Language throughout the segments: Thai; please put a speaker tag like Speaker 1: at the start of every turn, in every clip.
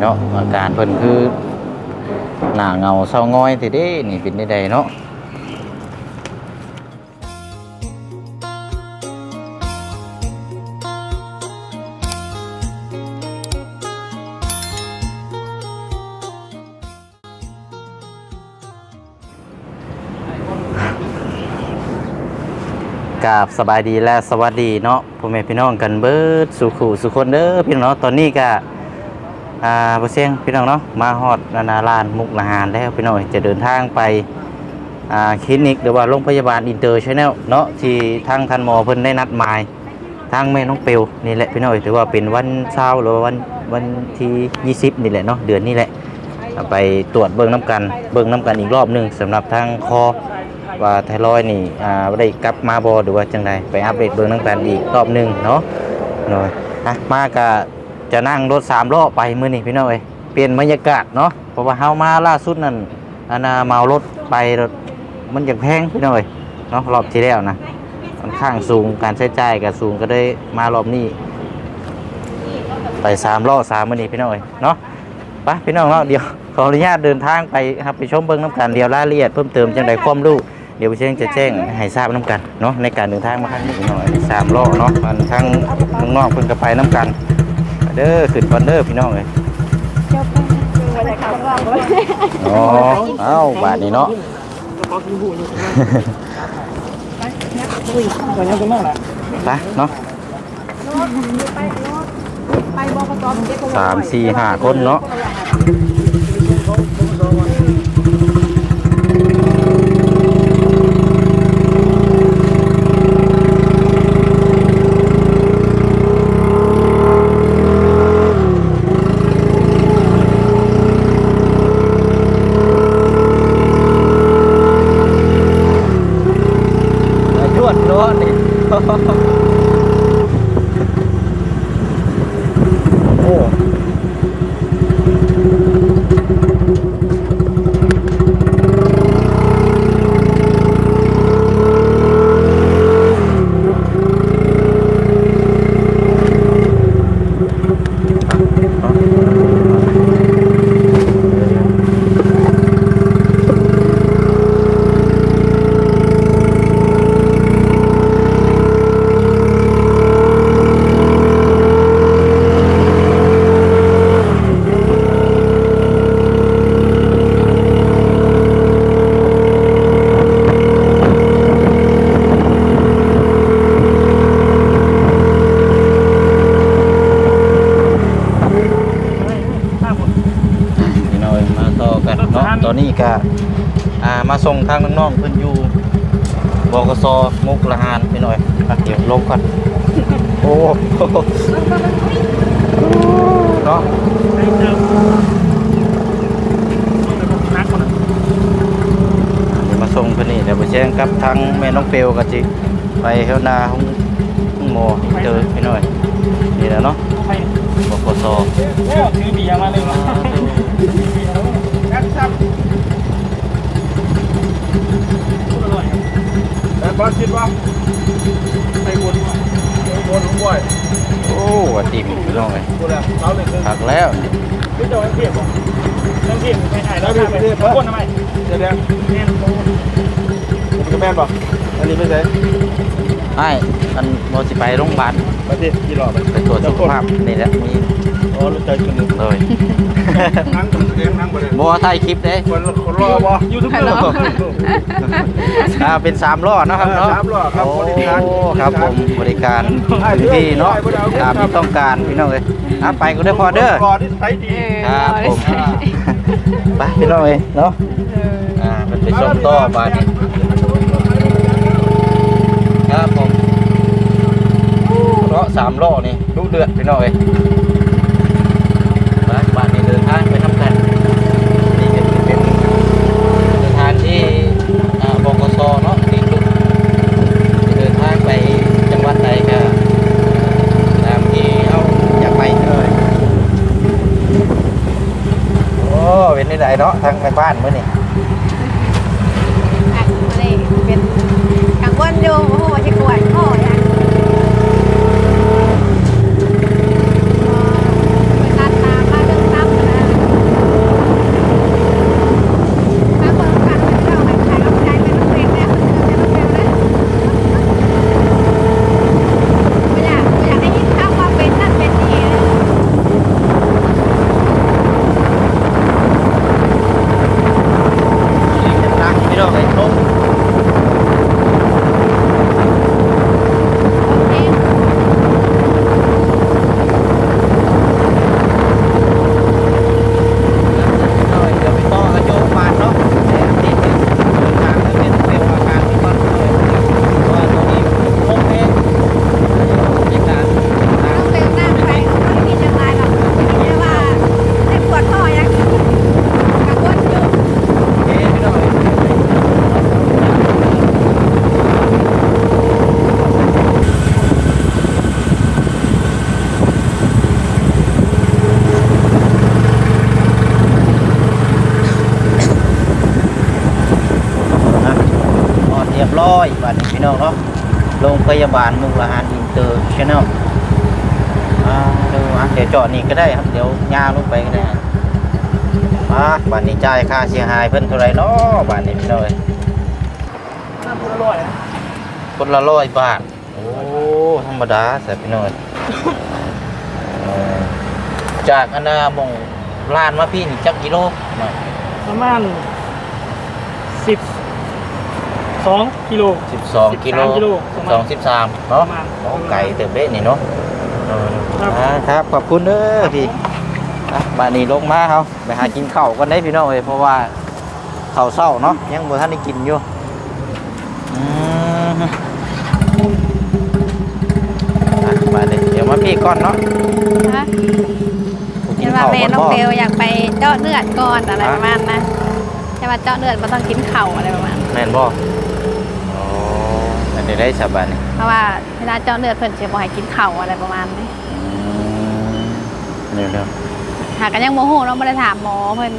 Speaker 1: เนาะอาการเพิ่นคือหน้าเงาเศร้าง้อยทีเด้นี่เป็นได้ใดเนาะกาบสบายดีและสวัสดีเนาะพ่อแม่พี่น้องกันเบิดสุขุสุคนเด้อพี่น้องตอนนี้ก็ อ่าบ่เสียงพี่น้องเนาะมาฮอดนานาลานมุกนาหารแล้วพี่น้องจะเดินทางไปอ่าคลินิกหรือว่าโรงพยาบาลอินเตอร์ชแนลเนาะที่ทางท่านหมอเพิ่นได้นัดหมายทางแม่น้องเปลวนี่แหละพี่น้องถือว่าเป็นวันเช้าร์หรือว่าวันวันที่20นี่แหละเนาะเดือนนี้แหละไปตรวจเบิ่งน้ำกันเบิ่งน้ำกันอีกรอบหนึงสำหรับทางคอว่าไทรอยนี่อ่าได้กลับมาบ่หรือว่าจังไดไปอัปเดตเบิ่งน้ำกันอีกรอบหนึงเนาะเนาะอะมาก็ จะนั่งรถสามล้อไปมื้อนี้พี่น้องเอ้ยเปลี่ยนบรรยากาศเนาะเพราะว่าเฮามาล่าสุดนั่นอันน่ะเมารถไปรถมันอยากแพงพี่น้องเอ้ยเนาะรอบที่แล้วนะค่อนข้างสูงการใช้จ่ายก็สูงก็ได้มารอบนี้ ไปสามล้อสามมื้อนี้พี่น้องเอ้ยเนาะไปพี่น้องเนาะเดี๋ยวขออนุญาตเดินทางไปครับไปชมเบิ่งน้ำกันเดี๋ยวรายละเอียดเพิ่มเติมจังใดความรู้เดี๋ยวพี่เชงจะแจ้งให้ทราบน้ำกันเนาะในการเดินทางมาครั้งนี้พี่น้อยสามล้อเนาะมันทั้งน้องๆเพิ่นก็ไปน้ำกัน เด้อขึ้นก่อนเด้อพี่น้องเอ้ยอ๋อเอ้าบาทนี้เนาะ
Speaker 2: ก็ยังกันมากแหละ
Speaker 1: ไปเนาะสามสี่ห้าคนเนาะยวดรถนี่ โอ้พี่น้อยมาต่อกันเนาะตอนนี้ก็อ่ามาส่งทาง น้องๆเพิ่นอยู่บกสมุกละหานพี่น้อยอะเดี๋ยวลงก่อนโอ้โหเนาะ
Speaker 2: นักคน
Speaker 1: เดี๋ยวมาส่งเพิ่นนี่เดี๋ยวไปแจ้งกับทางแม่น้องเปลวก็จิไปเฮานาห้องห้องหมอเจอพี่น้อยนี่แหละเนาะ
Speaker 2: ไป
Speaker 1: บกส
Speaker 2: โอ้ถือเบียร์มาเลยว่ะกัดซับอร่อยแต่ บอสคิดว่าไปวนวนหัว
Speaker 1: โอ้ว่าติ่มพี่น้องเอ้ย
Speaker 2: กูแล้วเราเลยคือ
Speaker 1: ผักแล้ว
Speaker 2: ไม่จอดเทียบต้องเทียบไปไหนแล้วไปเทียบคนทำไมเดี๋ยวเดี๋ยวแน่นโตจะแม่นป่ะอันนี้ไม่ใช่
Speaker 1: ไอ้อันบ่สิไปโรงพยาบาล
Speaker 2: มาที่กี่รอบ
Speaker 1: ไปตรวจสุขภาพนี่แหละมี
Speaker 2: อ๋อรู้ใจคนหนึ่ง
Speaker 1: เลย
Speaker 2: นั่งเลี้ยงนั่งไปเลย
Speaker 1: บ่ถ่ายคลิปเด้
Speaker 2: คนคนรอบ่ยูทูบเบอร์
Speaker 1: อ่าเป็นสามล้อเนาะครับเนาะ
Speaker 2: สามล้อครับบริการ
Speaker 1: โอ้ครับผมบริการพี่เนาะตามที่ต้องการพี่น้องเอ้ยอะไปก็ได้อพอเด้อ
Speaker 2: ก่อนที่ใช้ดี
Speaker 1: ครับผมไปพี่น้องเอ้ยเนาะอ่ามันไปส่งต่อบาดนี้ครับผมเนาะสามล้อนี่ลูกเดือดพี่น้องเอ้ยไปบาดนี้ เดินทางไปทำกันนี่ก็จะเป็นสถานที่บกสเนาะที่จุดจะเดินทางไปจังหวัดใดก็ตามที่เอาอยากไปเลยโอ้เป็นได้ไดเนาะทางไปบ้านมื้อนี่
Speaker 3: อันนี้เป็นกังวลอยู่โอ้โหจะกวดพ่อยังตัดตามมาเรื่องตั้มนะ
Speaker 1: ร้อยบาทนี่ พี่น้องเนาะโรงพยาบาลมุกดาหารอินเตอร์ชแนลอ่าดูอะเดี๋ยวจอดนี่ก็ได้ครับ เดี๋ยวย่างลงไปก็ได้มาบาทนี้จ่ายค่าเสียหายเพิ่นเท่าไหรเนาะบาทนี้พี่น้องเอ้ย
Speaker 2: น้ำพุอร่อยนะ
Speaker 1: คนละร้อยบาท โอ้ ธรรมดาแต่พี่น้อยเอ่อจากอันนามองลานมาพี่นี่จักกิโลหน่อย
Speaker 2: ประมาณสิบ สองกิโล
Speaker 1: สิบสองกิโล
Speaker 2: 13กิโล
Speaker 1: สองสิบสามเนาะ
Speaker 2: ประมาณ
Speaker 1: โอ้ไก่เติบเด้นี่เนาะเออ
Speaker 2: ครับ
Speaker 1: อ่าครับ ขอบคุณเด้อพี่อะบ้านนี้ลงมาเขาไปหากินข้าวกันได้พี่น้องเอ้ยเพราะว่าข้าวเช้าเนาะยังบ่ทันได้กินอยู่อืมอะบ้านนี้เดี๋ยวมาพี่ก่อนเนาะ
Speaker 3: ฮะเห็นว่าแม่น้องเบลอยากไปเจาะเลือดก่อนอะไรประมาณนะใช่ว่าเจาะเลือดมันต้องกินเข่าอะไรประมาณนั้น
Speaker 1: แม่นบ่อ๋อ อันนี้ได้สบายนี่
Speaker 3: เพราะว่าเวลาเจาะเลือดเพิ่นจะบอกให้กินเข่าอะไรประมาณนี้
Speaker 1: อืมเดี๋ยวเดี๋ยว
Speaker 3: หากกันยังโมโหเราไม่ได้ถามหมอเพิ่น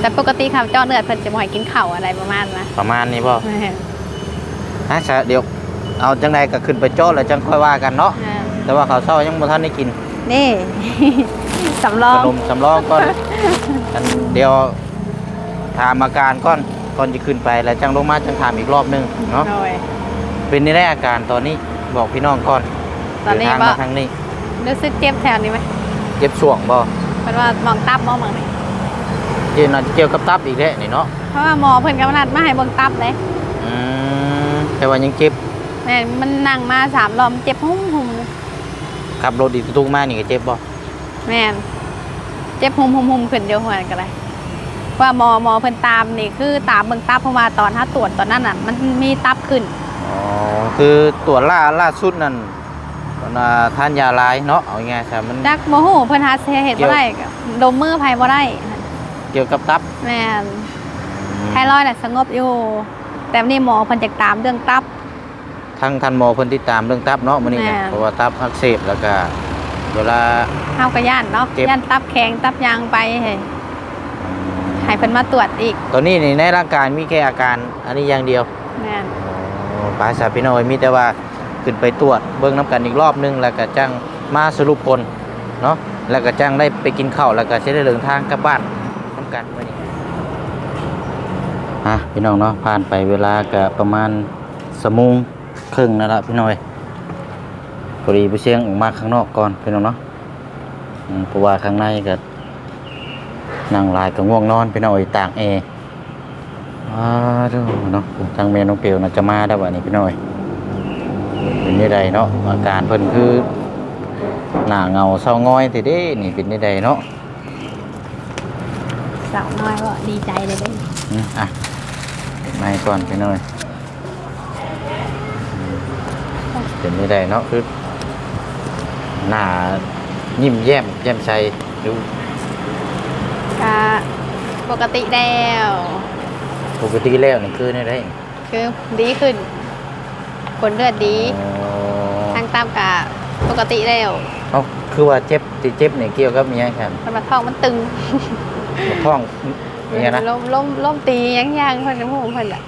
Speaker 3: แต่ปกติค่ะเจาะเลือดเพิ่นจะบอกให้กินเข่าอะไรประมาณนะ
Speaker 1: ประมาณนี้บ่
Speaker 3: แม่น
Speaker 1: ฮะซะเดี๋ยวเอาจังใดก็ขึ้นไปโจ้แล้วจังค่อยว่ากันเนาะ
Speaker 3: อ่า
Speaker 1: แต่ว่าข้าวเช้ายังบ่ทันได้กิน
Speaker 3: นี่สำรอ
Speaker 1: ข
Speaker 3: ง
Speaker 1: นมสำรองก่อนอันเดี๋ยวถามอาการก่อน ก่อนจะขึ้นไปแล้วจังลงมาจังถามอีกรอบหนึงเนาะ
Speaker 3: โดย
Speaker 1: เป็นในได้อาการตอนนี้บอกพี่น้องก่อน
Speaker 3: ตอนนี้
Speaker 1: เดิทาง
Speaker 3: บ่
Speaker 1: มาทางนี้
Speaker 3: รู้สึกเจ็บแถวนี้ไหม
Speaker 1: เจ็บช่วงบ่
Speaker 3: เป็นว่ามองตับมองมองไหน
Speaker 1: เจ็บน่าจะเกี่ยวกับตับอีกแล้วนี่เนาะ
Speaker 3: เพราะว่าหมอเพิ่นกำนัดมาให้เบิ่งตับเลย
Speaker 1: อืมแต่ว่ายังเจ็บ
Speaker 3: แม่นมันนั่งมาสามรอบมันเจ็บหุ่มหุ่มเลย
Speaker 1: ขับรถอีกตุ้งมานี่ก็เจ็บบ่
Speaker 3: แม่นเจ็บหุ่มหุ่มหุ่มขึ้นเดียวหัวกันเลย ว่าหมอหมอเพิ่นตามนี่คือตามเบิ่งตับเพราะว่าตอนถ้าตรวจตอนนั้นน่ะมันมีตับขึ้น
Speaker 1: อ๋อคือตรวจล่าล่าสุดนั่นมันอ่าทานยาลายเนาะเอาง่ายๆครับมัน
Speaker 3: จักโมโหเพิ่นหาสาเหตุบ่ได้ก็ดมมือไผบ่ได้
Speaker 1: เกี่ยวกับตับ
Speaker 3: แม่นไทรอยด์น่ะสงบอยู่ แต่วันนี้หมอเพิ่นจะตามเรื่องตับ
Speaker 1: ทั้งทันหมอเพิ่นติดตามเรื่องตับเนาะมื้อนี้
Speaker 3: แม่
Speaker 1: เนี่ยเพราะว่าตับอักเสบแล้วก็เวลา
Speaker 3: เฮาก็ย่านเนาะ
Speaker 1: เจ็บ
Speaker 3: ย่านตับแข็งตับยางไปให้ ให้เพิ่นมาตรวจอีก
Speaker 1: ตอนนี้นี่ในร่างกายมีแค่อาการอันนี้อย่างเดียว
Speaker 3: แม่น
Speaker 1: อ๋อปาสาพี่น้อยมีแต่ว่าขึ้นไปตรวจเบิ่งน้ำกันอีกรอบนึงแล้วก็จังมาสรุปผลเนาะแล้วก็จังได้ไปกินข้าวแล้วก็สิได้เดินทางกลับบ้านน้ำกันมื้อนี้อะพี่น้องเนาะผ่านไปเวลาก็ประมาณสมงครึ่งนั่นละพี่น้อยพอดีไปเชียงออกมาข้างนอกก่อนพี่น้องเนาะอืมเพราะว่าข้างในก็ นั่งหลายก็ง่วงนอนพี่น้อยต่างแอร์อ่าดูเนาะทางเมน้องเปียวน่าจะมาได้บ่นี่พี่น้อยเป็นยังไงเนาะอาการเพิ่นคือหน้าเงาเศร้าง้อยทีเด้นี่เป็นยังไงเนาะ
Speaker 3: สาวน้อยก็ดีใจเลยเด้
Speaker 1: อืมอะมาให้ก่อนพี่น้อยอืมเป็นยังไงเนาะคือหน้ายิ้มแย้มแย้มใสดู
Speaker 3: ก็ ปกติแล้ว
Speaker 1: ปกติแล้วนี่คือยังไง
Speaker 3: คือดีขึ้นผลเลือดดี
Speaker 1: อ๋อ
Speaker 3: ทางตามกับปกติแล้ว
Speaker 1: เอ้าคือว่าเจ็บที่เจ็บเนี่ยเกี่ยวกับมีหยังครับ
Speaker 3: มันมาท้องมันตึง
Speaker 1: ท้องมีหยังนะ
Speaker 3: ล้มล้มล้มตียังยังเพิ่นน้ำหูเพิ่นอะ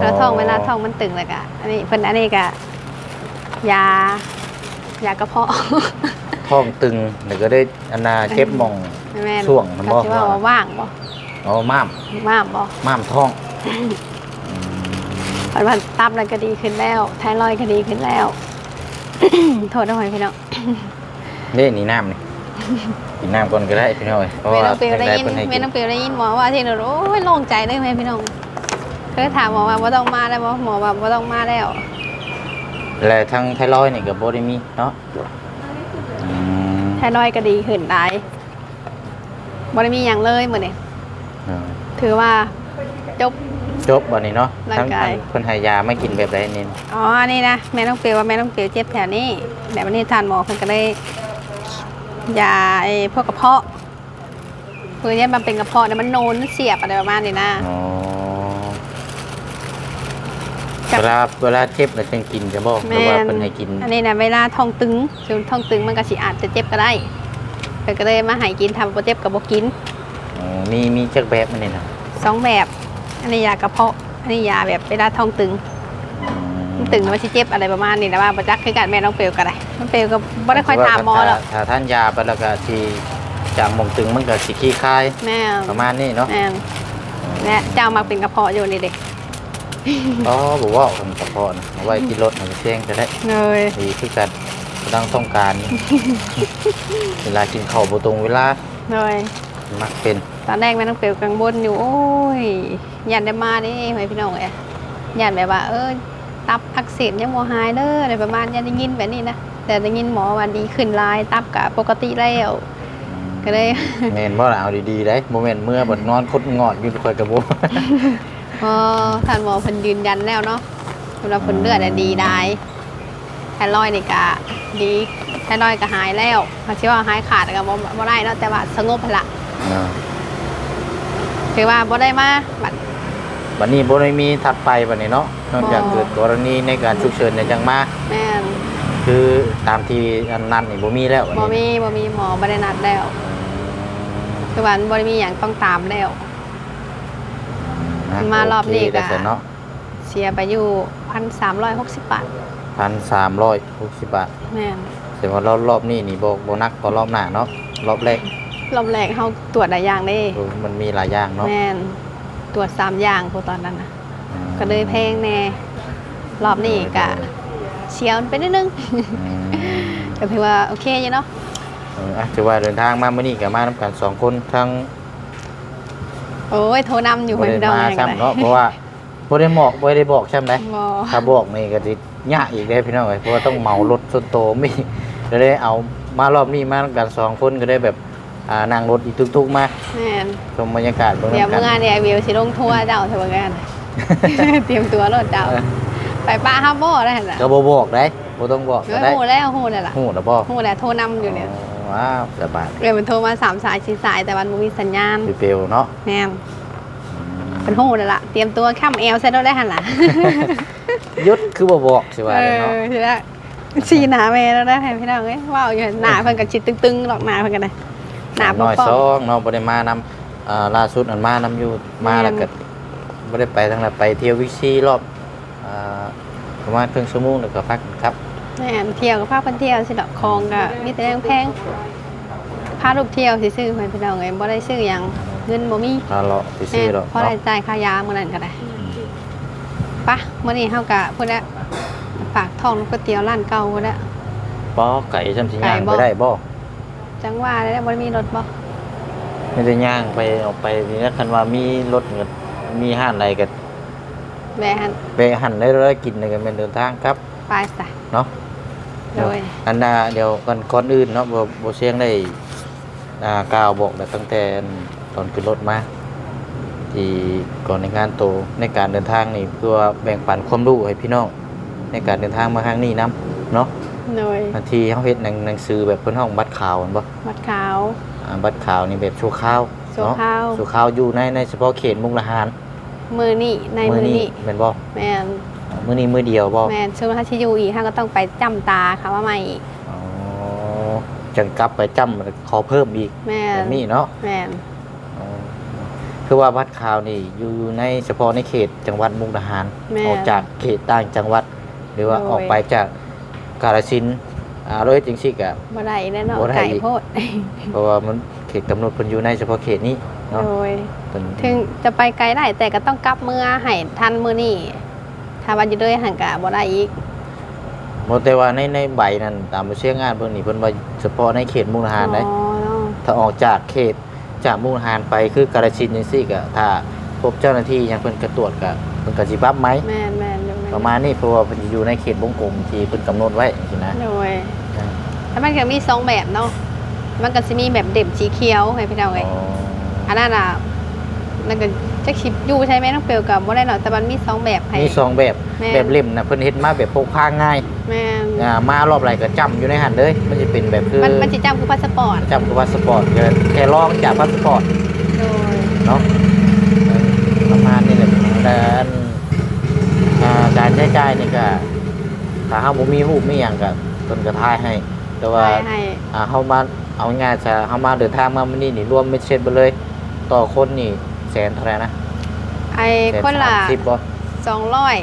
Speaker 3: แล้วท้องเวลาท้องมันตึงเลยกะอันนี้เพิ่นอันนี้กะยายากระเพาะ
Speaker 1: ท้องตึงเดี๋ยวก็ได้อันนาเจ็บหมอง
Speaker 3: แม่น
Speaker 1: ช่วงมันบ่
Speaker 3: ก็สิว่าว่าว่างบ่
Speaker 1: อ๋อม้าม
Speaker 3: ว่างบ่
Speaker 1: ม้ามท้อง
Speaker 3: เพิ่นว่าตับแล้วก็ดีขึ้นแล้วไทรอยด์ก็ดีขึ้นแล้ว โทษด้วยพี่น้อง
Speaker 1: นี่นี่น้ำนี่ กินน้ำก่อนก็ได้พี่น้อยเพราะ
Speaker 3: แม่
Speaker 1: ว่า
Speaker 3: น้องเปียวได้ยิน
Speaker 1: เพิ่นให้
Speaker 3: แม่
Speaker 1: กิน
Speaker 3: น้องเปียวได้ยินหมอว่าที่หนูโอ้ยโล่งใจเลยแม่พี่น้องเคยถามหมอว่าบ่ต้องมาแล้วบ่หมอว่าบ่ต้องมาแล้ว
Speaker 1: และทั้งไทรอยด์นี่ก็บ่ได้มีเนาะอืม
Speaker 3: ไทรอยด์ก็ดีขึ้นได้บ่ได้มีหยังเลยมื้อนี้
Speaker 1: อ่า
Speaker 3: ถือว่าจบ
Speaker 1: จบบัดนี้เนาะ
Speaker 3: ร่าง
Speaker 1: ทั้ง
Speaker 3: กาย
Speaker 1: ทั้งเพิ่นให้ยาไม่กินแบบใดนี่
Speaker 3: อ๋ออันนี้นะแม่น้องเปียวว่าแม่น้องเปียวเจ็บแถวนี้แต่วันนี้ทานหมอเพิ่นก็เลยยาไอ้พวกกระเพาะคือเนี่ยมันเป็นกระเพาะเนี่ยมันโนนมันเสียบอะไรประมาณนี้นะ
Speaker 1: อ๋อ
Speaker 3: จับ
Speaker 1: เวลาเวลาเจ็บแล้วจังกินจะบอกหรือว่าเพิ่นให้กิน
Speaker 3: อันนี้นะเวลาท้องตึงส่วนท้องตึงมันก็สิอาจจะเจ็บก็ได้เพิ่นก็เลยมาให้กินทำโปรเจ็บกับโบกิน
Speaker 1: อ๋อ มีมีจักแบบมันนี่นะ
Speaker 3: สองแบบ อันนี้ยากระเพาะ อันอันนี้ยาแบบเวลาท้องตึงมันตึงแล้วมันสิเจ็บอะไรประมาณนี้นะว่าประจักษ์คือการแม่น้องเปลวกันเลยน้องเปลวก็บ่ได้ค่อยตามหมอหรอก
Speaker 1: ถ้าท่านยาไปแล้วก็ที่จากหมองตึงมันก็สิขี้คาย
Speaker 3: แม่น
Speaker 1: ประมาณนี้เนาะ
Speaker 3: แม่นและเจ้ามาเป็นกระเพาะอยู่นี่เด็ก
Speaker 1: อ๋อบอกว่าผมกระเพาะนะเอาไว้ที่รถมันเสียงจะได้
Speaker 3: เลย
Speaker 1: ดีคือกันต้องต้องการ เวลากินข้าวบ่ตรงเวลา
Speaker 3: เลย
Speaker 1: มักเป็น
Speaker 3: ตอนแรกแม่น้องเปลวกังวลอยู่โอ้ยยันได้มาดิเฮ้ยพี่น้องเอ้ยยันแบบว่า เออตับอักเสบยังบ่หายเด้ออะไรประมาณยันได้ยินแบบนี้นะแต่ได้ยินหมอว่าดีขึ้นหลายตับกะปกติแล้วก็เลย
Speaker 1: แม่นบ่ล่ะเอาดีๆได้บ่แม่นเมื่อบ่นอนคดงอดอยู่ค่อยกระบ่
Speaker 3: พอท่านหมอเพิ่นยืนยันแล้วเนาะสำหรับผลเลือดอะดีได้ไทรอยด์นี่ก็ดีไทรอยด์ก็หายแล้วเขาชื่อว่าหายขาดก็บ่บ่ได้เนาะแต่ว่าสงบไปละ
Speaker 1: อ่า
Speaker 3: ถือว่าบ่ได้มาบัด
Speaker 1: บัดนี้บ่ได้มีถัดไปบัดนี้เนาะนอกจาก
Speaker 3: บ่
Speaker 1: เกิดกรณีในการฉุกเฉินเนี่ยจังมา
Speaker 3: แม่น
Speaker 1: คือตามที่อันนั้นนี่บ่มีแล้วบัด
Speaker 3: บ่
Speaker 1: นี้
Speaker 3: มีบ่มีหมอบ่ได้นัดแล้วคือว่าบ่ได้มีหยังต้องตามแล้ว
Speaker 1: นะ
Speaker 3: มารอบนี้
Speaker 1: โเค
Speaker 3: ก็
Speaker 1: ได้เสร็จเนาะ
Speaker 3: เสียไปอยู่1,360บาท
Speaker 1: 1,360บาท
Speaker 3: แม่น
Speaker 1: แต่ว่ารอบรอบนี้นี่บ่บ่นักกว่ารอบหน้าเนาะรอบแรก
Speaker 3: รอบแรกเฮาตรวจหลายอย่างเด้
Speaker 1: เออมันมีหลายอย่างเนาะ
Speaker 3: แม่นตรวจสามอย่างพวกตอนนั้นน่ะ
Speaker 1: อืม
Speaker 3: ก็เลยแพงแน่รอบนี้ก็เชียวมันไปนิดนึง
Speaker 1: อืม
Speaker 3: ก็ถือว่าโอเคอยู่เนาะ
Speaker 1: เอออะถือว่าเดินทางมามื้อนี้ก็มานํกันสองคนทั้ง
Speaker 3: โอ้ยโทรนำอยู่
Speaker 1: บ่
Speaker 3: คน
Speaker 1: ได้
Speaker 3: เดียว
Speaker 1: มา
Speaker 3: ไง
Speaker 1: ซ้ำเนาะเพราะว่าบ่ได้บอกบ่ได้บอกใช่ไหม
Speaker 3: บอ
Speaker 1: ถ้าบอกนี่ก็สิยากอีกเด้พี่น้องเอ้ยเพราะว่าต้องเหมารถส่วนตัวมีก็เลยเอามารอบนี้มานํกันสองคนก็ได้แบบ อ่านั่งรถอีกตุกๆมา
Speaker 3: แม่น
Speaker 1: ชมบรรยากาศเบิ่ง
Speaker 3: เดี๋ยว
Speaker 1: นำกั
Speaker 3: เมื่อเนี่ยวิวสิลงทัวร์เจ้าเถอะกันเตรียมตัวรถเจ้า
Speaker 1: เออ
Speaker 3: ไปป้าฮับบ่ได้หั่นล่ะ
Speaker 1: ก็บ่บอกได้บ่ต้องบอก
Speaker 3: เอ
Speaker 1: ก็
Speaker 3: อ
Speaker 1: ได้
Speaker 3: ฮู้แล้วฮู้แล้วล่ะ
Speaker 1: ฮู้แล้วบ่
Speaker 3: ฮู้แล้วโทรนำอยู่เนี่ย
Speaker 1: ว้าวสบาย
Speaker 3: เรียมันโทรมาสามสายสี่สายแต่วันบ่มีสัญญาณ
Speaker 1: เปลวๆเนาะ
Speaker 3: แม่นเป็นฮู้แล้วล่ะเตรียมตัวข้ามแอลใส่รถได้หั่นล่ะ
Speaker 1: ยุดคือบ่บอกสิว่า
Speaker 3: เอ
Speaker 1: เนาะ
Speaker 3: อทีละสีหนาแม่แล้วนะให้พี่น้องเอ้ยว้าวอยู่หนาเพิ่นก็ชิดตึงๆดอกหนาเพิ่นกันนะ หนา
Speaker 1: น้อย
Speaker 3: ป้
Speaker 1: ซ
Speaker 3: อ
Speaker 1: องเนาะบ่ได้มานำอ่าล่าสุดอันมานำอยู่มาแล้วก็บ่ได้ไปทางนั้นไปเที่ยววิซีรอบอ่าประมาณครึ่งชั่วโมงแล้วก็พักครับ
Speaker 3: แม่นเที่ยวกับพาเพิ่นเที่ยวสิดอกคองก็มีแต่แพงพาลูกเที่ยวสิซื้อให้พี่น้องเอ้ยบ่ได้ซื้อหยังเงินบ่มี
Speaker 1: พาเลาะสิ
Speaker 3: แม่
Speaker 1: ซื้อนดอก
Speaker 3: พอได้
Speaker 1: เนาะ
Speaker 3: จ่ายค่ายามื้อนั้นก็ได้ปะมื้อนี้เฮาก็พุ่นละฝากท้องก๋วยเตี๋ยวร้านเก่าพุ่นละ
Speaker 1: บ่ไก่จำสิย่าง
Speaker 3: ไก่บ่
Speaker 1: ไปได้บ่
Speaker 3: จังว่าได้บ่ได้มีรถบ่
Speaker 1: ไม่ได้ย่างไปออกไปนี่นะคันว่ามีรถก็มีห้านใดก็
Speaker 3: แม่หัน
Speaker 1: ไปหันได้แล้วกินเลยก็เป็นเดินทางครับ
Speaker 3: ไปซะ
Speaker 1: เนาะ
Speaker 3: โดย
Speaker 1: อันน่ะเดี๋ยวก่อนก่อนอื่นเนาะบ่บ่เสียงได้อ่ากล่าวบอกแต่ตั้งแต่ตอนขึ้นรถมาที่ก่อนในงานโตในการเดินทางนี่เพื่อแบ่งปันความรู้ให้พี่น้องในการเดินทางมาครั้งนี้นํเนาะ
Speaker 3: โดย
Speaker 1: บางทีเฮาเฮ็ดหนังหนังสือแบบเพิ่นห้องบัตรขาวนั่นบ่
Speaker 3: วัดขาว
Speaker 1: อ่าบัตรขาวนี่แบบชั่วคราว
Speaker 3: ชั่ว
Speaker 1: เนาะ
Speaker 3: คราว
Speaker 1: ชั่วคราวอยู่ในในเฉพาะเขตมุกดาหาร
Speaker 3: มือนี่ในมือนี่
Speaker 1: แม่นบ่
Speaker 3: แม่น
Speaker 1: มื้อนี้มื้อเดียวบ่
Speaker 3: แม่นช่วงถ้าชิอยูอีกท่านก็ต้องไปจำตาค่ะว่าใหม่อีก
Speaker 1: อ๋อจังกลับไปจำขอเพิ่มอีก
Speaker 3: แม่
Speaker 1: แบบ
Speaker 3: น
Speaker 1: นี้เนาะ
Speaker 3: แม่น
Speaker 1: อ๋อคือว่าบัตรขาวนี่อยู่ในเฉพาะในเขตจังหวัดมุกดาหาร
Speaker 3: แม่น
Speaker 1: ออกจากเขตต่างจังหวัด หรือว่า
Speaker 3: โดย
Speaker 1: ออกไปจาก กาฬสินธุ์อ่าเลยจริงสิกะ
Speaker 3: บ่ได้แน่นอน
Speaker 1: บ่ได้
Speaker 3: ไก่
Speaker 1: อีก
Speaker 3: โพด
Speaker 1: เพราะว่ามันเขตกำหนดเพิ่นอยู่ในเฉพาะเขตนี้เนาะ
Speaker 3: โดย
Speaker 1: เพิ่น
Speaker 3: ถึงจะไปไกลได้แต่ก็ต้องกลับเมื่อให้ทันมื้อนี้ถ้าว่าอยู่ด้วยหันกะบ่ได้อีก
Speaker 1: บ่แต่ว่าในในใบนั้นตามเชื่องานเพิ่นนี่เพิ่นว่าเฉพาะในเขตมุกดาหารได้
Speaker 3: อ๋อเนาะ
Speaker 1: ถ้าออกจากเขตจากมุกดาหารไปคือกาฬสินธุ์จังซี่ก็ถ้าพบเจ้าหน้าที่ยังเพิ่นกระตรวจก็เพิ่นก็สิปรับไหม
Speaker 3: แม่นแม่นอยู่แม่น
Speaker 1: ประมาณนี้เพราะว่าเพิ่นอยู่ในเขตวงกลมที่เพิ่นกำหนดไว้จังซี่นะ
Speaker 3: โดยถ้ามันก็มีสองแบบเนาะมันก็สิมีแบบเด็บสีเขียวให้พี่น้องเอ้ย
Speaker 1: อ๋อ
Speaker 3: อันนั้นอะนั่นก็จักชิบอยู่ใช่ไหมน้องเปลวกับบ่ได้หรอกแต่มันมีสองแบบให้
Speaker 1: มีสองแบบ
Speaker 3: แม่น
Speaker 1: แบบเล่มนะเพิ่นเฮ็ดมาแบบพกพาง่าย
Speaker 3: แม่น
Speaker 1: อ่ามารอบไหลก็จำอยู่ในหันเลย มันจะเป็นแบบคือ
Speaker 3: มันมันสิจำคือพาสปอร์ต
Speaker 1: จำคือพาสปอร์ตก็แค่ลองจากพาสปอร์ต
Speaker 3: โดย
Speaker 1: เนาะเออประมาณนี้แหละแต่อันอ่าการ ใช้จ่ายนี่ก็ถ้าเฮาบ่มีรูปมีหยังก็เพิ่นก็ทายให้ แต่ว่า
Speaker 3: ให้ให้
Speaker 1: อ่าเฮามาเอาง่ายๆจะเฮามาเดินทางมามื้อนี้นี่รวมไม่เช็ดไปเลย ต่อคนนี่แสนเท่าไหร่นะ
Speaker 3: ไอ้
Speaker 1: แส
Speaker 3: คนละ
Speaker 1: สามสิบบ่
Speaker 3: สองร้อย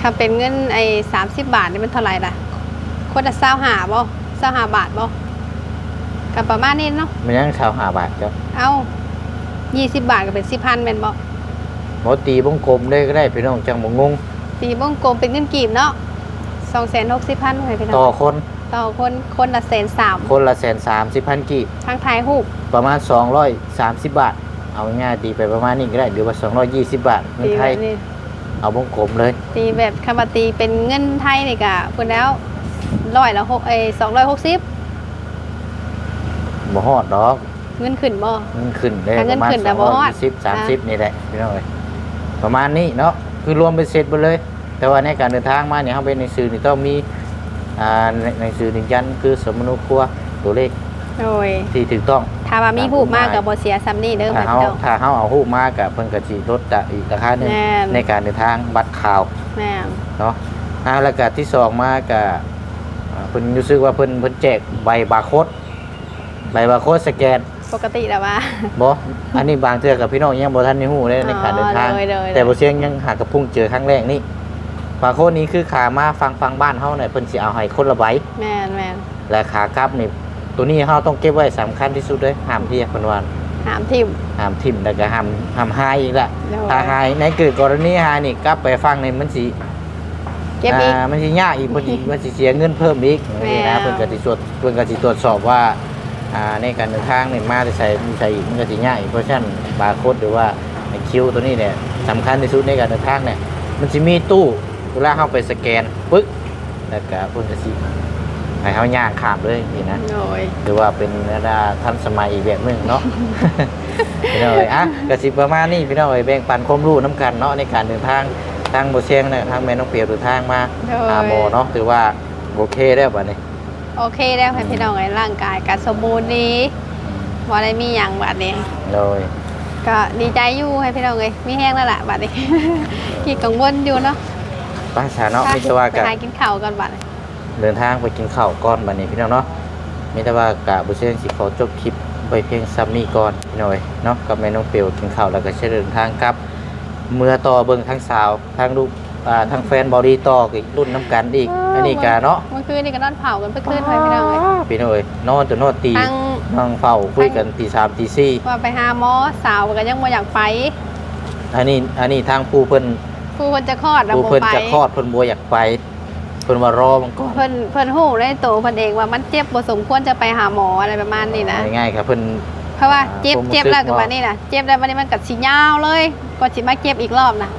Speaker 3: ถ้าเป็นเงินไอ้สามสิบบาทนี่มันเท่าไหร่ล่ะ คนละเศร้าหาบ่เศร้าหาบาทบ่กับประมาณนี้เนาะ
Speaker 1: มันยังชาวหาบาทครับ
Speaker 3: เอายี่สิบบาทก็เป็นสิบพันแม่นบ่
Speaker 1: หมอตีวงกลมได้ก็ได้พี่น้องจังบ่งง
Speaker 3: ตีบ้งกลมเป็นเงินกีบเนาะสองแสนหกสิบพันให้พี่น้
Speaker 1: ต่อ
Speaker 3: อง
Speaker 1: คน
Speaker 3: ต่อคนคนละแสนสาม
Speaker 1: คนละแสนสามสิบพันกีบ
Speaker 3: ทางไทยหูก
Speaker 1: ประมาณ 230 บาท เอาง่ายๆตีไปประมาณนี้ก็ได้หรือว่า 220 บาทเงิน
Speaker 3: ตี
Speaker 1: ไท
Speaker 3: แบ
Speaker 1: ย
Speaker 3: บนี้
Speaker 1: เอาวงกลมเลย
Speaker 3: ตีแบบคำว่าตีเป็นเงินไทยนี่กะคุณแล้วร้อยละหกเอ้สองร้อยหกสิบ
Speaker 1: บ่ฮอดดอก
Speaker 3: เงินขึ้นบ่
Speaker 1: เงินขึ้นได้
Speaker 3: ถ้า
Speaker 1: ป
Speaker 3: เงิน
Speaker 1: ระมาณ
Speaker 3: ขึ้นน่ะบ่ฮอด
Speaker 1: 220 30นี่แหละพี่น้องเอ้ย ประมาณนี้เนาะคือรวมเป็นเสร็จหมดเลย แต่ว่าในการเดินทางมาเนี่ยเฮาเป็นในสื่อนี่ต้องมีอ่าในในสื่อยืนยันคือสมนุครัวตัวเลข
Speaker 3: โดย
Speaker 1: ที่ถูกต้อง
Speaker 3: ถ้าว่ามีหูกมากกับบ่เสียซ้ำนี่เด้อ
Speaker 1: ถ้า
Speaker 3: พี่
Speaker 1: เฮา
Speaker 3: น้อง
Speaker 1: ถ้าเฮาเอาฮู้มากับเพิ่นก็สิลดจะอีกราคาหนึง
Speaker 3: แม่น
Speaker 1: ในการเดินทางบัตรข่าว
Speaker 3: แม่น
Speaker 1: เนาะอ่าแล้วก็ที่สองมาก็อ่าเพิ่นรู้สึกว่าเพิ่นเพิ่นแจกใบบาร์โค้ดใบบาร์โค้ดสแกน
Speaker 3: ปกติแล้วว่า
Speaker 1: บ่อันนี้บางเทื่อกับพี่น้องยังบ่ทันได้ฮู้เลยในการเดินทาง
Speaker 3: อ๋อเลยเลย
Speaker 1: แต่บ่เสียงยังหากระพุ่งเจอครั้งแรกนี่บาร์โค้ดนี้คือขามาฟังฟังบ้านเฮาเนี่ยเพิ่นสิเอาให้คนละใบ
Speaker 3: แม่นแม่น
Speaker 1: และขากลับนี่ตัวนี้เฮาต้องเก็บไว้สำคัญที่สุดเลยห้ามเที่ยเพิ่นว่า
Speaker 3: หามทิม
Speaker 1: ห้ามทิ่มแล้วก็ห้ามห้ามหายอีกละ
Speaker 3: โดย
Speaker 1: ถ้าหายในเกิดกรณีหายนี่กลับไปฟังนี่มันสิ
Speaker 3: เก็บอีก
Speaker 1: อ่ามันสิยากอีกมันสิมันสิเสียเงินเพิ่มอีก
Speaker 3: แม่
Speaker 1: นี่นะเพิ่นก็สิตรวจเพิ่นก็สิตรวจสอบว่า อ่าในการเดินทางเนี่ยมาได้ใส่มีใส่อีกมันก็สิยากอีกเพราะฉะนั้นบาร์โค้ดหรือว่าคิวตัวนี้เนี่ยสำคัญที่สุดในการเดินทางเนี่ยมันสิมีตู้เวลาเข้าไปสแกนปึ๊กแล้วก็พิ่นก็สิให้เฮาย่างขามเลยนี่นะหรือว่าเป็นระดับทันสมัยอีกแบบนึงเนาะพี่น้อยอะก็สิบประมาณนี้พี่น้องเอ้ยแบ่งปันความรู้น้ำกันเนาะในการเดินทางทางบ่เชียงเนี่ยทางแม่น้องเปียวหรือทางมา
Speaker 3: โดย
Speaker 1: หาโมเนาะถือว่าโอเคแล้วบัดนี้
Speaker 3: โอเคแล้วให้พี่น้องไอ้ร่างกายก็สมบูรณ์ดีบ่ได้มีหยังบัดนี้
Speaker 1: โดย
Speaker 3: ก็ดีใจอยู่ให้พี่น้องเอ้ยมีแห้งแล้วล่ะบัดนี้ กี่กังวลอยู่เนาะ
Speaker 1: ป้าชาเนาะมีแต่ว่า
Speaker 3: ไป
Speaker 1: กับ
Speaker 3: หากินข้าวก่อนบัดนี้
Speaker 1: เดินทางไปกินข้าวก่อนบัดนี้พี่น้องเนาะมีแต่ว่ากะบ่เชียงสิขอจบคลิปไปเพียงซ้ำนี้ก่อนพี่น้องเอ้ยเนาะกับแม่น้องเปียวกินข้าวแล้วก็จะเดินทางกลับ เมื่อต่อเบิ่งทั้งสาวทั้งลูกอ่าทั้งแฟนบอดี้ต่ออีกรุ่นน้ำกันอีกอั นนี้กะเนาะ
Speaker 3: เมื่อคืนนี่ก็นอนเผากันเพื่อคืนไปพี่น้องเอ้ย
Speaker 1: พี่น้องเอ้ยนอนจนนอนตี
Speaker 3: ทั้ง
Speaker 1: นั่งเฝ้าคุยกันตีสามตีสี่
Speaker 3: ว่าไปหาหมอสาวก็ยังบ่อยากไป
Speaker 1: อันนี้อันนี้ทางผู้เพิ่น
Speaker 3: ผู้คนจะคลอดแล้ว
Speaker 1: ผู้
Speaker 3: บ่
Speaker 1: เพิ่น
Speaker 3: ไป
Speaker 1: จะคลอดเพิ่นบ่อยากไป เพิ่นว่ารอมันก่อน
Speaker 3: เพิ่นเพิ่นฮู้ได้ตัวเพิ่นเองว่ามันเจ็บบ่สมควรจะไปหาหมออะไรประมาณนี้นะ
Speaker 1: ง่ายๆครับเพิ่น
Speaker 3: เพราะว่าเจ็บ
Speaker 1: ผมรู้
Speaker 3: เจ็บแล้ว
Speaker 1: สึ
Speaker 3: กับ
Speaker 1: กว่า
Speaker 3: วันนี้นะเจ็บแล้ววันนี้มันกัดสียาวเลยก็สิมาเจ็บอีกรอบนะ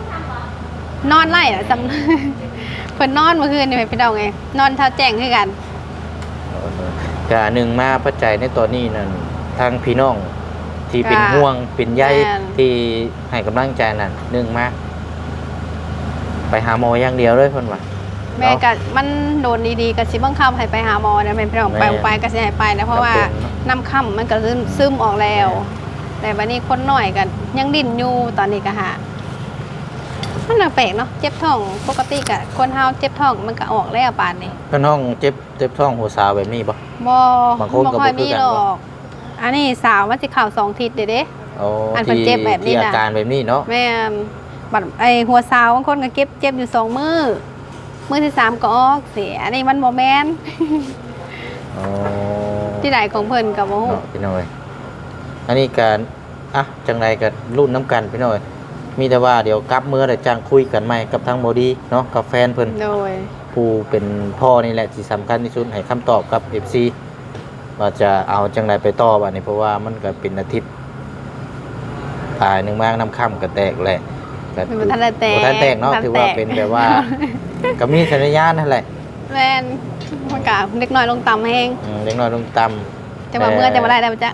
Speaker 3: นอนไล่อะจำ เพิ่นนอนเมื่อคืนนี่พี่น้องไงนอนเท้าแจ้งคือกัน
Speaker 1: กะหนึ่งมาปัจจัยในตอนนี้นั่นทางพี่น้องที่เป็น
Speaker 3: ค่ะ
Speaker 1: ห่วงเป็นใย
Speaker 3: แม่น
Speaker 1: ที่ให้กำลังใจนั่นหนึ่งมาไปหาหมออย่างเดียวเลยเพิ่นว่า
Speaker 3: แม่ก็มันโดนดีๆก็สิบังคับให้ไปหาหมอนะแม่พี่น้อง
Speaker 1: แม่
Speaker 3: ไปไปก็สิให้ไปนะเพราะว่า
Speaker 1: จำเป็นเนอะ
Speaker 3: น้ำค่ำมันก็ซึมซึมออกแล้ว แต่วันนี้คนหน่อยกันยังดิ้นอยู่ตอนนี้ก็หา มันน่าแปลกเนาะเจ็บท้องปกติกะคนเฮาเจ็บท้องมันก็ออกแล้วป่านนี้
Speaker 1: เพิ่นห้องเจ็บเจ็บท้องหัวสาวแบบนี้บ่
Speaker 3: บ่
Speaker 1: บางคนก็
Speaker 3: บ่ค่อย
Speaker 1: บ่คือ
Speaker 3: มี
Speaker 1: กัน
Speaker 3: หร
Speaker 1: บ่
Speaker 3: อกอันนี้สาวมันสิเข่าสองทิศเด้เด้
Speaker 1: โอ้
Speaker 3: อันเพิ่นเจ็บแบบนี้
Speaker 1: ที่
Speaker 3: น่ะ
Speaker 1: อาการแบบนี้เนาะ
Speaker 3: แม่นบัดไอหัวสาวบางคนก็เก็บเจ็บอยู่สองมือมือที่สามก็ออกเสียอันนี้มันบ่แม่น
Speaker 1: อ๋อ
Speaker 3: ที่ใดของเพิ่นก็บ่ฮู้
Speaker 1: เนาะพี่น้อยอันนี้การอะจังไรกันรุ่นน้ำกันพี่น้อย มีแต่ว่าเดี๋ยวกลับเมื่อแต่จ้างคุยกันใหม่กับทางโมดีเนาะกับแฟนเพิ่น
Speaker 3: โดย
Speaker 1: ผู้เป็นพ่อนี่แหละที่สำคัญที่สุดให้คำตอบกับ FC ว่าจะเอาจังไรไปต่อบัดนี้เพราะว่ามันก็เป็นอาทิตย์ตายหนึ่งมากน้ำค่ำก็แตกแหละก็
Speaker 3: มันบ่ทันได้แตก
Speaker 1: บ่ทันแตกเนาะ
Speaker 3: ทัน
Speaker 1: ถือว่า
Speaker 3: แตก
Speaker 1: เป็นแบบว่า ก็มีสัญญาณนั่นแหละ
Speaker 3: แม่นมันก็เล็กน้อยลงต่ำแฮง
Speaker 1: อืมเล็กน้อยลงต่ำ
Speaker 3: แต่ว่าเมื่อจะบ่ได้แล้วจ้ะ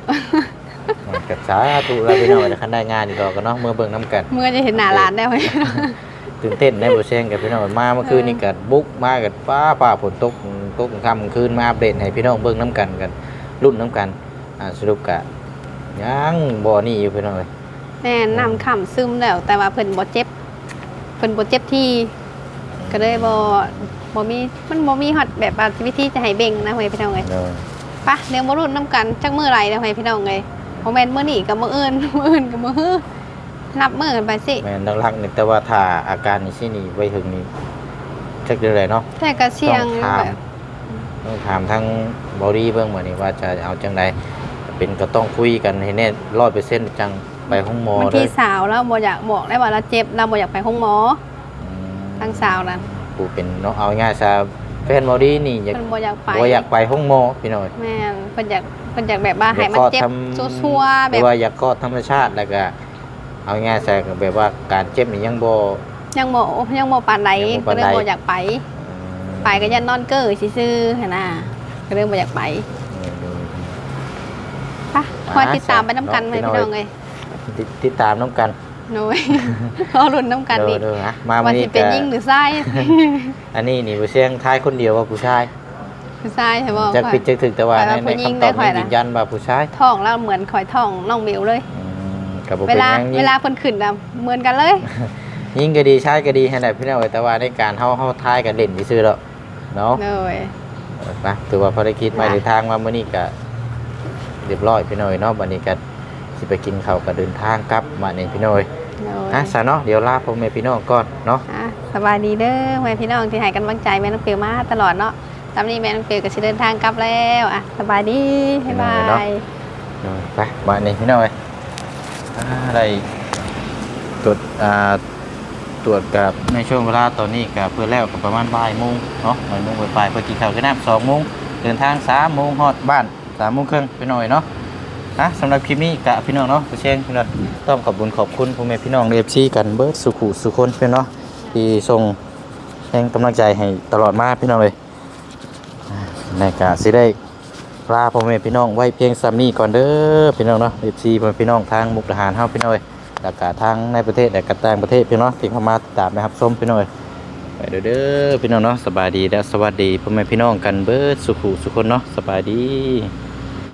Speaker 1: กับสาธุแล้วพี่น้อยคันได้งานอีกดอกกันเนาะเมื่อเบิ่งน้ำกัน
Speaker 3: เมื่อจะเห็นหน้าร้านได้ไหม
Speaker 1: ตื่นเต้นในบ่เชงกับพี่น้องมาเมื่อคืนนี่ก็บุกมากับป้าป้าฝนตกตกค่ำคืนมาอัปเดตให้พี่น้องเบิ่งน้ำกันกันรุ่นน้ำกันอ่าสรุปกะยังบ่อนี่อยู่พี่น้องเอ้ย
Speaker 3: แม่น้ำค่ำซึมแล้ว แต่ว่าเพิ่นบ่เจ็บเพิ่นบ่เจ็บที่ก็เลยบ่บ่มีมันบ่มีฮอดแบบวิธีจะให้เบ่งนะเฮ้ยพี่น้องเอ้ย
Speaker 1: เนาะ
Speaker 3: ปะเลี้ยงบ่รุ่นน้ำกันจักมือไรนะเฮ้ยพี่น้องเอ้ย บ่แม่นมื้อนี้กับมื้ออื่นมื้ออื่นกับมื้อฮื้อนับมือกันไปสิ
Speaker 1: แม่นหลักๆนี่แต่ว่าถ้าอาการนี่สินี่ไว้ถึงนี่จักเดือนไรเนาะ
Speaker 3: แต่ก็เสี่ยง
Speaker 1: ต้องถาม
Speaker 3: แบบ
Speaker 1: ต้องถามทั้งบอดี้เบื้องมานี่ว่าจะเอาจังใดเป็นก็ต้องคุยกันให้แน่ร้อยเปอร์เซ็นต์จังไปห้องหมอบา
Speaker 3: ง
Speaker 1: เล
Speaker 3: ที
Speaker 1: ย
Speaker 3: สาวแล้วบ่อยากบอกได้ว่าเราเจ็บเราบ่อยากไปห้องหมอ
Speaker 1: อืม
Speaker 3: ทั้งสาวนั้น
Speaker 1: กูเป็นเนาะเอาง่ายๆซะ แฟนบอดี้นี่อยาก
Speaker 3: เพิ่นบ่อยากไป
Speaker 1: บ่อยากไปห้องหมอพี่น้อย
Speaker 3: แม่นเพิ่นอยากเพิ่นอยากแบบว่าให้มัน
Speaker 1: อยาก
Speaker 3: เจ็บ
Speaker 1: ทำ
Speaker 3: ซัวๆ
Speaker 1: ห
Speaker 3: แบ
Speaker 1: รื
Speaker 3: บ
Speaker 1: อว่าอยากคลอดธรรมชาติแล้วก็ เอาง่ายๆซะก็แบบว่าการเจ็บนี่ยังบ่
Speaker 3: ยังบ่ยังบ่ปานใด
Speaker 1: ยังบ่
Speaker 3: ก็
Speaker 1: ปาน
Speaker 3: เลย
Speaker 1: ใด
Speaker 3: บ่อยากไป ไปก็ยันนอนเก้อซื่อๆหั่นน่ะก็เลยบ่อยากไป
Speaker 1: อืมอืม
Speaker 3: ไปคอยติดตามไปน้ำกันไหม
Speaker 1: เนาะ
Speaker 3: พี่น้องเอ้ย
Speaker 1: ติดติดตามน้ำกัน
Speaker 3: หน่อยรอลุ้นน้ำกัน
Speaker 1: เด้
Speaker 3: อี
Speaker 1: อกเด้อฮะมา
Speaker 3: ว่า
Speaker 1: วัน
Speaker 3: สิ
Speaker 1: นี้
Speaker 3: เป็น
Speaker 1: ก็
Speaker 3: ยิงหรือไส้
Speaker 1: อันนี้นี่บ่เสียงท้ายคนเดียวว่าผู้ชาย
Speaker 3: คือไส้ใช่บ่
Speaker 1: จักผิดจักถึกแต่ว่า
Speaker 3: ข่อย
Speaker 1: ใน
Speaker 3: ว่า
Speaker 1: ใน
Speaker 3: ผู้หญิง
Speaker 1: คำตอบ
Speaker 3: ได้ข่อย
Speaker 1: นี่
Speaker 3: นะ
Speaker 1: ยืนยันว่าผู้ชาย
Speaker 3: ท้องแล้วเหมือนข่อยท้องน้องบิวเลย
Speaker 1: อืมก็บ่
Speaker 3: เว
Speaker 1: เป็น
Speaker 3: ลา
Speaker 1: หยัง
Speaker 3: เว
Speaker 1: ยิ่ง
Speaker 3: ลาเพิ่นขึ้นน่ะเหมือนกันเลย
Speaker 1: ยิ่งก็ดีชายก็ดีให้ได้พี่น้องเอ้ยแต่ว่าในการเฮาเฮาทายกันเล่นซื่อๆแล้วเนาะ
Speaker 3: เลย
Speaker 1: เออไปถือว่าภารกิจมา
Speaker 3: ค่ะ
Speaker 1: ในทางมามื้อนี้ก็เรียบร้อยพี่น้อยเนาะบัดนี้ก็สิไปกินข้าวก็เดินทางกลับมานี่พี่น้อย
Speaker 3: เลย
Speaker 1: อะซะเนาะเดี๋ยวลาพ่อแม่พี่น้องก่อนเนาะ
Speaker 3: อะสบายดีเด้อแม่พี่น้องที่ให้กำลังใจแม่น้องเปียวมาตลอดเนาะตอนนี้แม่น้องเปียวก็สิเดินทางกลับแล้วอะสบายดีบ๊ายบาย
Speaker 1: เนาะไปมานี่พี่น้อยอ่าได้ตรวจอ่าตรวจกับในช่วงเวลาตอนนี้ก็เพื่อแล้วก็ประมาณบ่ายโมงเนาะบ่ายโมงไปลายๆเพื่อกินข้าวกินน้ำสองโมงเดินทางสามโมงฮอดบ้านสามโมงครึ่งพี่น้อยเนาะ นะสำหรับคลิปนี้กะพี่น้องเนาะผู้เชงพี่น้องต้องขอบคุณขอบคุณพ่อแม่พี่น้องเอฟซีกันเบิร์ดสุขุสุคนเพี่องเนาะที่ส่งแรงกำลังใจให้ตลอดมาพี่น้องเลยอ่าในกะสิได้ลาพ่อแม่พี่น้องไว้เพียงซ้ำนี้ก่อนเด้อพี่น้องเนาะเอฟซีพ่อแม่พี่น้องทางมุกดาหารเฮาพี่น้องเลยแล้วก็ทางในประเทศและก็ต่างประเทศพี่น้องที่เข้ามาติดตามนะครับชมพี่น้องเอ้ยไปเด้อเด้อพี่น้องเนาะสบายดีและสวัสดีพ่อแม่พี่น้องกันเบิร์ดสุขุสุคนเนาะสบายดี